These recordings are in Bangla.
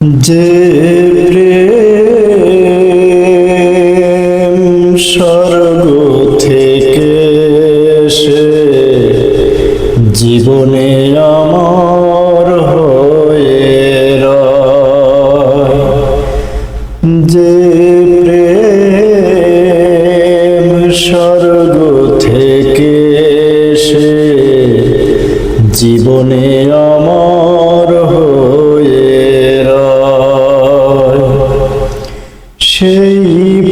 যে প্রেম স্বর্গ থেকে সে জীবনে আমার হয়ে যে প্রেম স্বর্গ থেকে সে জীবনে আমার সেই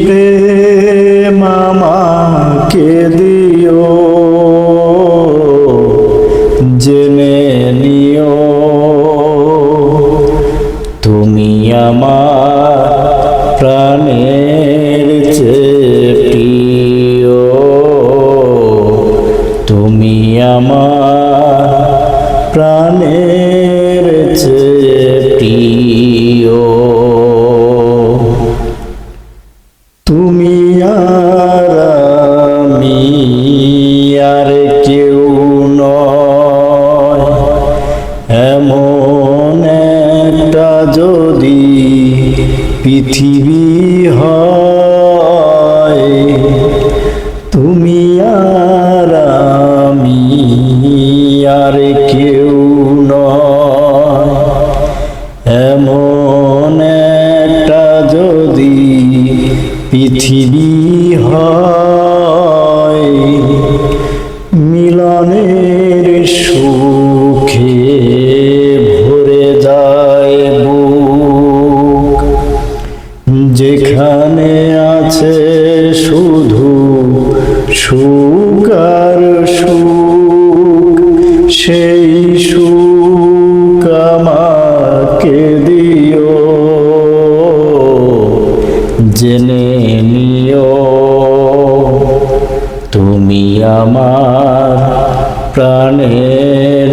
প্রেম আমাকে দিও। জেনে নিও তুমি আমার প্রাণের প্রিয়। তুমি আমার প্রাণের প্রিয়। পৃথিবী হয়। তুমি আর আমি আর কেউ নয়। এমন একটা যদি পৃথিবী সুখ আর সুখ, সেই সুখ আমাকে দিও। জেনে নিও, তুমি আমার প্রাণের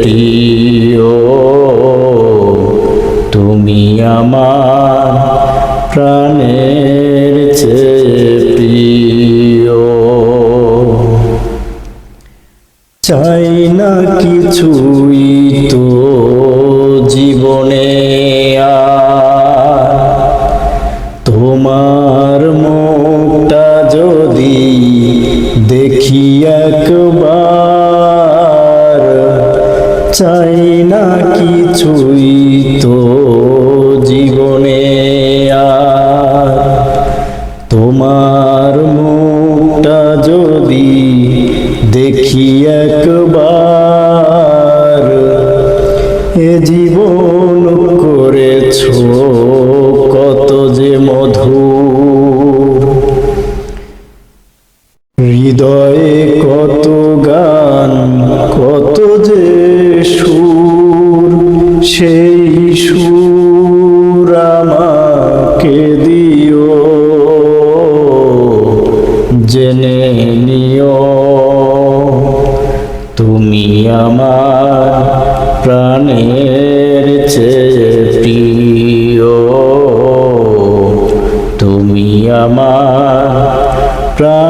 প্রিয়। তুমি আমার প্রাণের চাই না কিছুই তো জীবনে তোমার মুখটা যদি দেখি একবার, চাই না কিছুই তো জীবনে তোমার হৃদয়ে কত গান, কত যে সুর, সেই সুর আমাকে দিও। জেনে নিও, তুমি আমার প্রাণের তুমি আমার প্রাণের